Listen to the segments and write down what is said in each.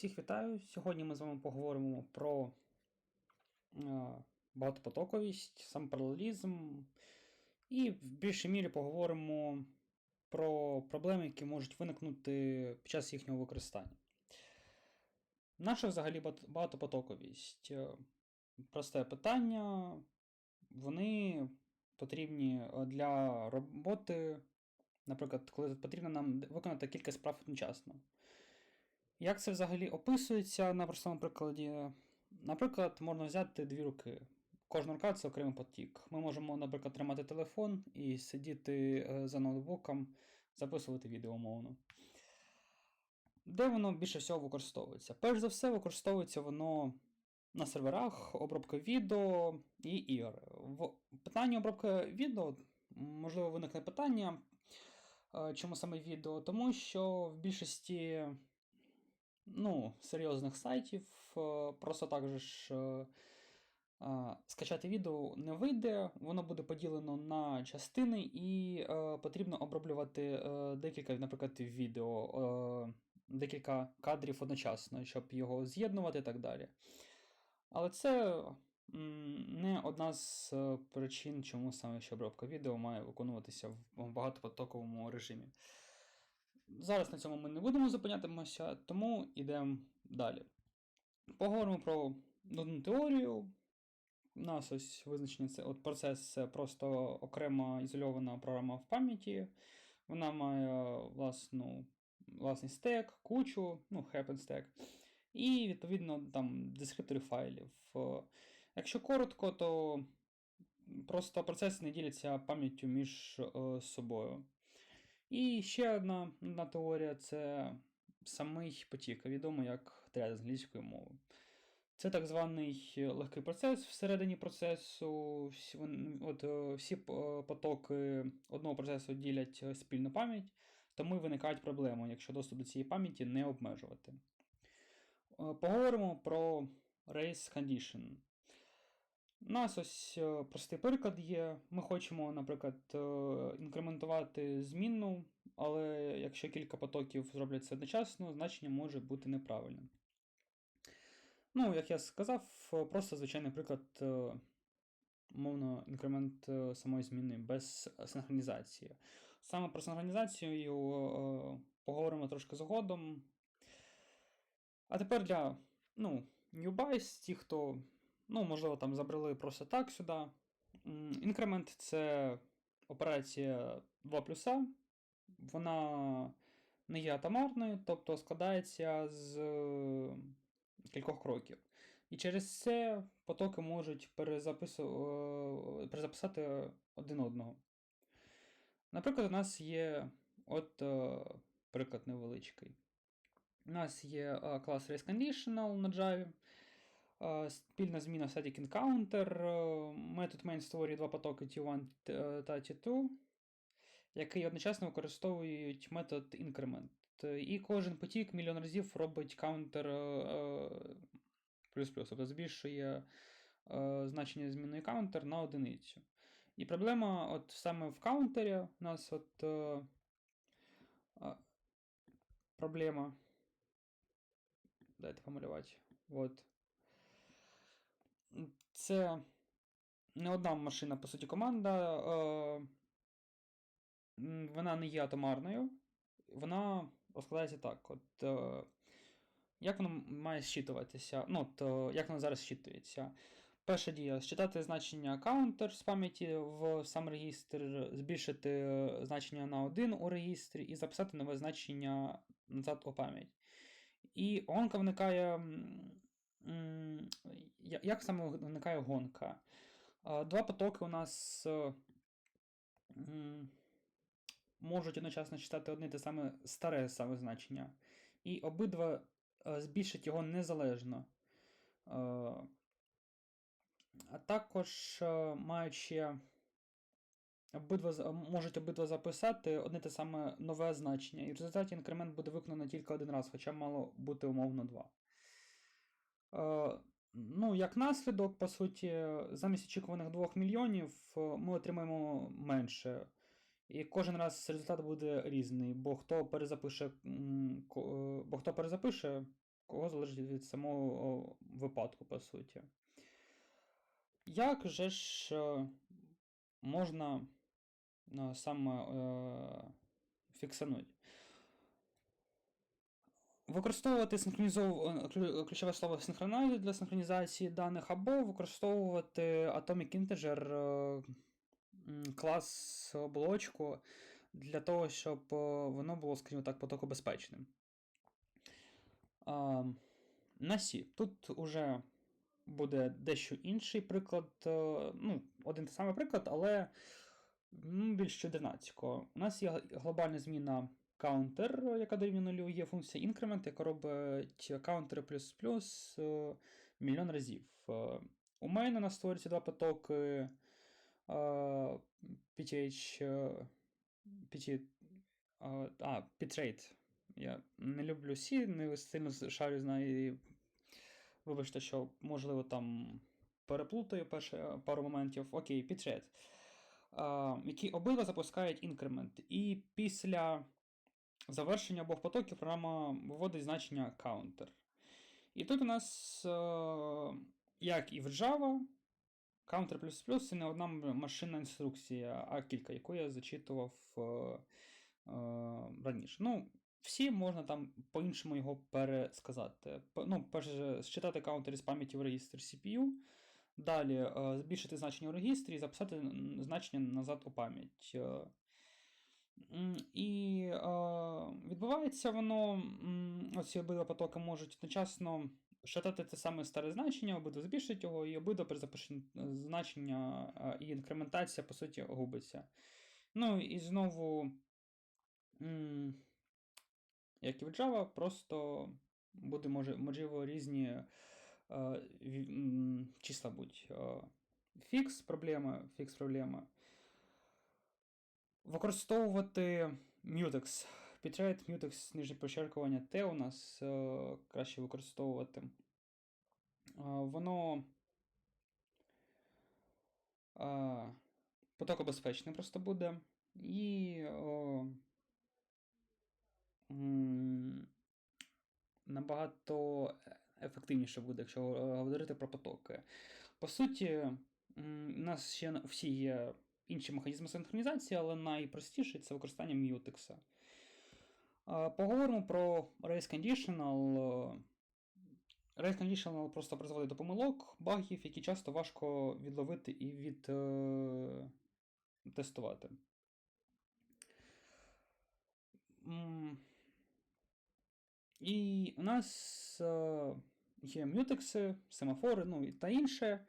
Всіх вітаю. Сьогодні ми з вами поговоримо про е, багатопотоковість, сам паралелізм, і в більшій мірі поговоримо про проблеми, які можуть виникнути під час їхнього використання. Наша взагалі багатопотоковість. Е, Просте питання. Вони потрібні для роботи, наприклад, коли потрібно нам виконати кілька справ одночасно. Як це взагалі описується на простому прикладі? Наприклад, можна взяти дві руки. Кожна рука це окремий потік. Ми можемо, наприклад, тримати телефон і сидіти е, за ноутбуком, записувати відео умовно. Де воно більше всього використовується? Перш за все, використовується воно на серверах, обробка відео і ігор. В питанні обробки відео можливо виникне питання, е, чому саме відео? Тому що в більшості ну, серйозних сайтів е, просто так же ж е, е, скачати відео не вийде, воно буде поділено на частини, і потрібно оброблювати декілька, наприклад, відео, декілька кадрів одночасно, щоб його з'єднувати і так далі. Але це не одна з причин, чому саме що обробка відео має виконуватися в багатопотоковому режимі. Зараз на цьому ми не будемо зупинятимося, тому йдемо далі. Поговоримо про нудну теорію. У нас ось визначення це от процес це просто окрема ізольована програма в пам'яті. Вона має власну, власний стек, кучу, ну, happen stack, і, відповідно, там дескриптори файлів. Якщо коротко, то просто процеси не діляться пам'яттю між е, собою. І ще одна, одна теорія це самий потік, відомий як тряд з англійської мови. Це так званий легкий процес всередині процесу. Всі, от, е, всі е, потоки одного процесу ділять спільну пам'ять, тому і виникають проблеми, якщо доступ до цієї пам'яті не обмежувати. Е, Поговоримо про race condition. У нас ось е, простий приклад є. Ми хочемо, наприклад, е, інкрементувати змінну, але якщо кілька потоків зроблять це одночасно, значення може бути неправильним. Ну, як я сказав, е, просто звичайний приклад, умовно, інкремент самої зміни без синхронізації. Саме про синхронізацію поговоримо трошки згодом. А тепер для ну, newbies, ті, хто, ну, можливо, там забрали просто так сюди. Інкремент це операція 2 плюса. Вона не є атомарною, тобто складається з е, кількох кроків. І через це потоки можуть перезапису- е, перезаписати один одного. Наприклад, у нас є от е, приклад невеличкий. У нас є клас RaceConditional на Java, спільна зміна static encounter, е, метод main створює два потоки T1 та T2, які одночасно використовують метод increment. Е, І кожен потік мільйон разів робить counter е, плюс-плюс, тобто збільшує е, значення змінної counter на одиницю. І проблема от саме в каунтері у нас от е, проблема. Дайте помалювати. От. Це не одна машина, по суті, команда. Е, вона не є атомарною. Вона розкладається так. От, е, як воно має зчитуватися? Ну, от, е, як воно зараз зчитується? Перша дія считати значення counter з пам'яті в сам регістр, збільшити е, значення на 1 у регістрі і записати нове значення назад у пам'ять. І гонка виникає. Як саме виникає гонка? Два потоки у нас е, можуть одночасно читати одне те саме старе саме значення, і обидва е, збільшать його незалежно. Е, А також ще обидва, можуть обидва записати одне те саме нове значення, і в результаті інкремент буде виконано тільки один раз, хоча мало бути умовно два. Е, Ну, як наслідок, по суті, замість очікуваних 2 мільйонів е, ми отримаємо менше. І кожен раз результат буде різний, бо хто перезапише, е, бо хто перезапише кого залежить від самого випадку, по суті. Як же ж можна саме фіксанути? Використовувати е, ключове слово synchronize для синхронізації даних, або використовувати Atomic Integer е, клас оболочку для того, щоб е, воно було, скажімо так, потокобезпечним. На C. Тут уже буде дещо інший приклад. Ну, один той самий приклад, але більш чудернацького. У нас є глобальна зміна counter, яка дорівнює нулю, є функція increment, яка робить counter плюс плюс е, мільйон разів. Е, У main у нас створюються два потоки е, PTH, е, PT, е, а, Bitrate. Я не люблю C, не сильно шарю знаю. Вибачте, що можливо там переплутаю перше пару моментів. Окей, Bitrate. Які обидва запускають інкремент. І після завершення обох потоків програма виводить значення counter. І тут у нас, е, як і в Java, counter++ це не одна машинна інструкція, а кілька, яку я зачитував е, е, раніше. Ну, всі можна там по-іншому його пересказати. Ну, перше, считати counter із пам'яті в реєстр CPU. Далі збільшити значення у регістрі і записати значення назад у пам'ять. І відбувається воно, оці обидва потоки можуть одночасно шатати те саме старе значення, обидва збільшить його, і обидва при запишенні значення і інкрементація, по суті, губиться. Ну і знову, як і в Java, просто буде можливо різні числа будь. Фікс проблема, фікс проблема. Використовувати mutex. Bitrate, mutex, нижнє почеркування T у нас е, краще використовувати. Е, воно е, потокобезпечне просто буде. І м, набагато ефективніше буде, якщо е, говорити про потоки. По суті, у нас ще всі є інші механізми синхронізації, але найпростіший це використання Mutex. Поговоримо про Race Conditional. Е, Race Conditional просто призводить до помилок, багів, які часто важко відловити і відтестувати. І у нас е, є мютекси, семафори, ну та інше, е,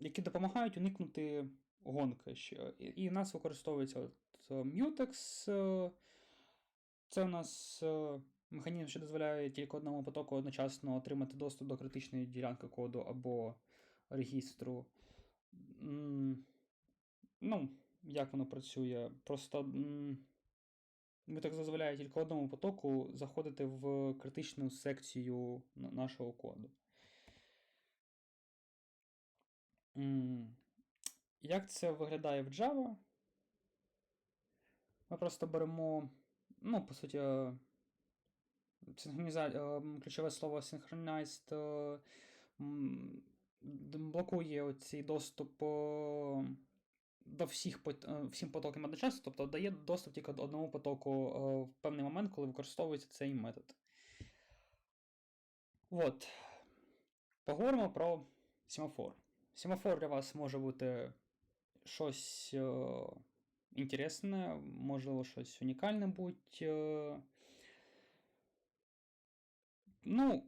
які допомагають уникнути гонки. ще. І, і нас використовується от, е, Mutex. е, Це у нас е, механізм, що дозволяє тільки одному потоку одночасно отримати доступ до критичної ділянки коду або регістру. Ну, як воно працює? Просто. Mutex дозволяє тільки одному потоку заходити в критичну секцію нашого коду. Як це виглядає в Java? Ми просто беремо, ну, по суті, е, синхроніза... е, ключове слово synchronized е, блокує оцей доступ е, до всіх всім потокам одночасно, тобто дає доступ тільки до одному потоку в певний момент, коли використовується цей метод. От. Поговоримо про семафор. Семафор для вас може бути щось е, інтересне, можливо, щось унікальне будь. Е, ну,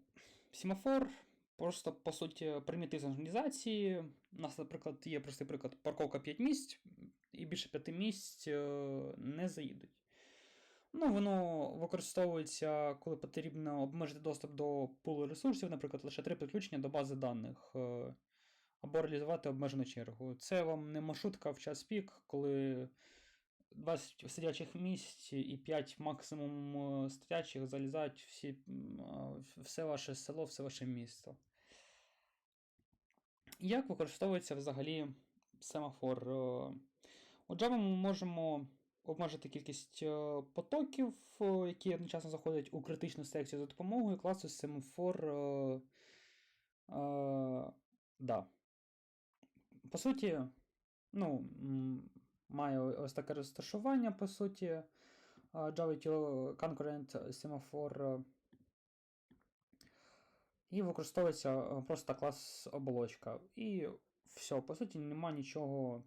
семафор просто, по суті, примітив синхронізації. У нас, наприклад, є простий приклад парковка 5 місць, і більше 5 місць е, не заїдуть. Ну, воно використовується, коли потрібно обмежити доступ до пулу ресурсів, наприклад, лише три підключення до бази даних, е, або реалізувати обмежену чергу. Це вам не маршрутка в час пік, коли 20 сидячих місць і 5 максимум е, стоячих залізають всі, е, все ваше село, все ваше місто. Як використовується взагалі семафор? Е, У Java ми можемо обмежити кількість е, потоків, е, які одночасно заходять у критичну секцію за допомогою класу семафор. е, е, да. По суті, ну, має ось таке розташування, по суті. Util Concurrent Semaphore. е, І використовується е, просто клас оболочка. І все, по суті, нема нічого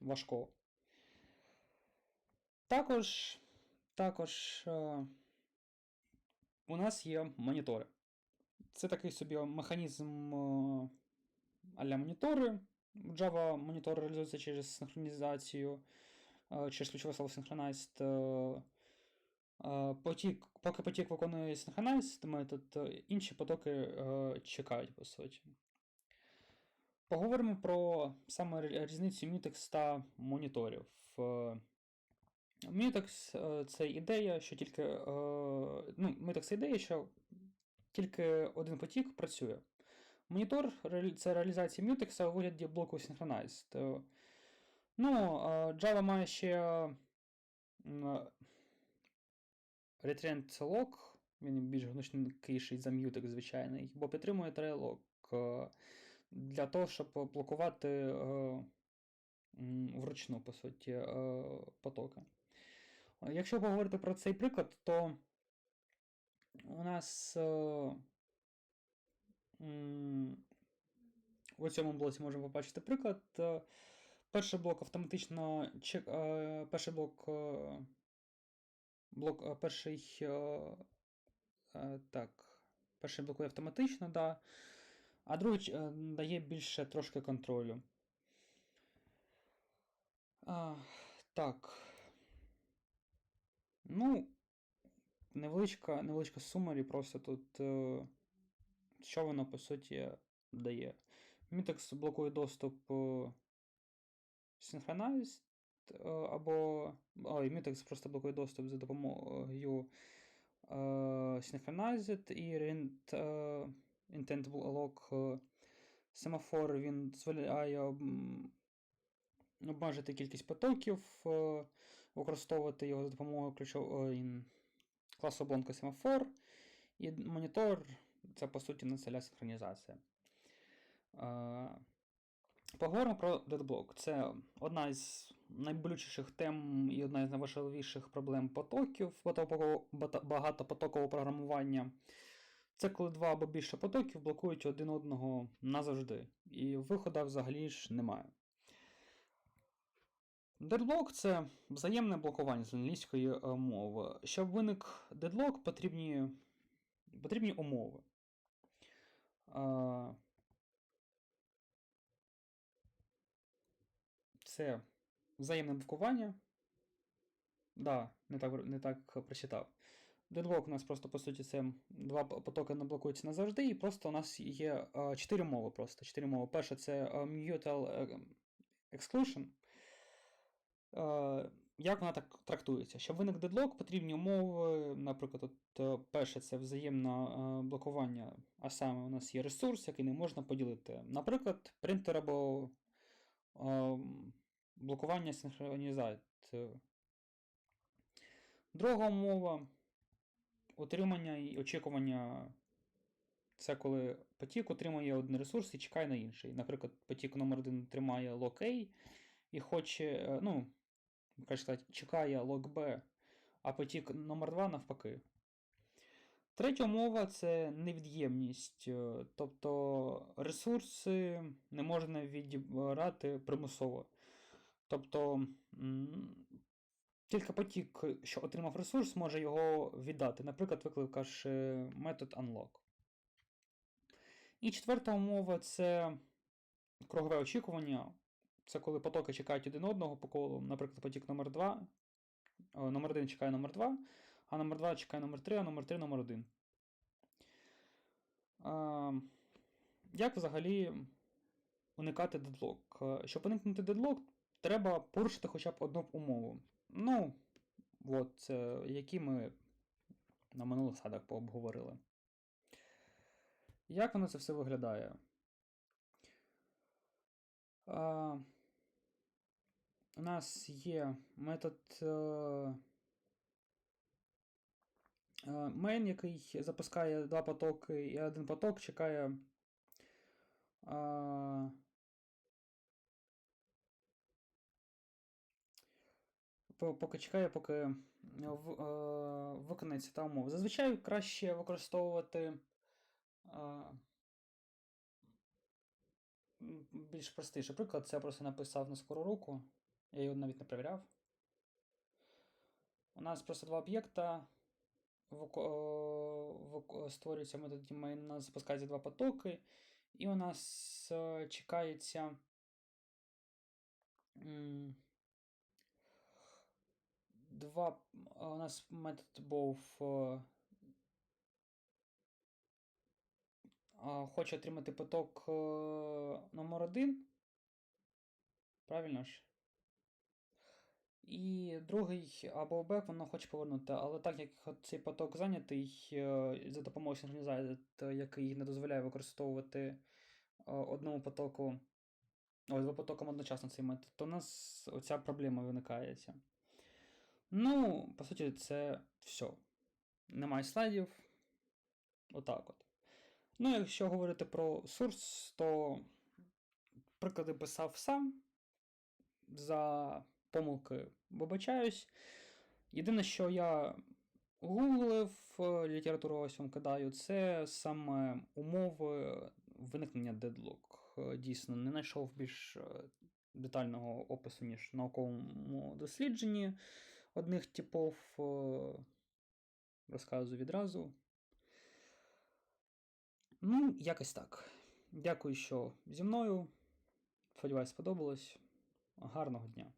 важкого. Також, також е, у нас є монітори. Це такий собі механізм а-ля монітори. Java монітор реалізується через синхронізацію, е, через ключове слово synchronized. Потік, поки потік виконує synchronized метод, інші потоки е, чекають, по суті. Поговоримо про саме різницю Mutex та моніторів. Е, Mutex це ідея, що тільки. е, Ну, Mutex це ідея, що тільки один потік працює. Монітор це реалізація Mutex у вигляді блоку Synchronized. Ну, Java має ще м, retrend lock, він більш гнучкіший за Mutex звичайний, бо підтримує трелок для того, щоб блокувати вручну, по суті, потоки. Якщо поговорити про цей приклад, то у нас у цьому блоці можемо побачити приклад. Е, Перший блок автоматично чек, е, перший блок, е, блок перший так, перший блокує автоматично, да, а другий дає більше трошки контролю. А, так. Ну, невеличка, невеличка сумарі, просто тут що воно по суті дає. Mutex блокує доступ е, Synchronized, е, або. Ой, Mutex просто блокує доступ за допомогою е, Synchronized і е, Intent Block е, семафор він дозволяє обмежити кількість потоків, е, використовувати його за допомогою ключової класу обломка семафор. І монітор це по суті населя синхронізація. Е, Поговоримо про дедблок. Це одна із найболючіших тем і одна із найважливіших проблем потоків багатопотокового програмування. Це коли два або більше потоків блокують один одного назавжди, і виходу взагалі ж немає. Дедлок це взаємне блокування з англійської е, мови. Щоб виник дедлок, потрібні, потрібні умови. Це взаємне блокування. Да, не так, не так прочитав. Дедлок у нас просто, по суті, це два потоки не блокуються назавжди, і просто у нас є чотири мови. Просто чотири мови. Перша це mutual е, exclusion. Як вона так трактується? Щоб виник дедлок, потрібні умови. Наприклад, от, е, перше це взаємне е, блокування, а саме у нас є ресурс, який не можна поділити. Наприклад, принтер або е, блокування синхронізації. Друга умова отримання і очікування. Це коли потік отримує один ресурс і чекає на інший. Наприклад, потік номер 1 тримає лок A і хоче, е, ну, сказати, чекає лок B, а потік номер 2 навпаки. Третя умова це невід'ємність. е, Тобто ресурси не можна відібрати примусово. Тобто тільки потік, що отримав ресурс, може його віддати. Наприклад, викликавши метод unlock. І четверта умова це кругове очікування. Це коли потоки чекають один одного по колу. Наприклад, потік номер 2 номер 1 чекає номер 2, а номер 2 чекає номер 3, а номер 3 номер 1. Як взагалі уникати дедлок? Е, Щоб уникнути дедлок, треба порушити хоча б одну умову. Ну, от, е, які ми на минулих садах пообговорили. Як воно це все виглядає? У нас є метод е, е, main, який запускає два потоки, і один поток чекає. е, Поки чекає, поки виконається та умова. Зазвичай краще використовувати більш простіший приклад. Це я просто написав на скору руку. Я його навіть не перевіряв. У нас просто два об'єкта. Створюється метод main, у нас запускається два потоки, і у нас е, чекається. Два. У нас метод був. е, Хоче отримати поток е, номер 1. Правильно ж? І другий або бек воно хоче повернути, але так як цей поток зайнятий е, за допомогою синхронізатора, який не дозволяє використовувати е, одному потоку, ой, два потокам одночасно цей метод, то у нас оця проблема виникає. Ну, по суті, це все. Немає слайдів. Отак от. Ну, якщо говорити про source, то приклади писав сам. За помилки вибачаюсь. Єдине, що я гуглив, е, літературу ось вам кидаю, це саме умови виникнення дедлок. Е, Дійсно, не знайшов більш е, детального опису, ніж в науковому дослідженні одних типів. е, Розказую відразу. Ну, якось так. Дякую, що зі мною. Сподіваюсь, сподобалось. Гарного дня.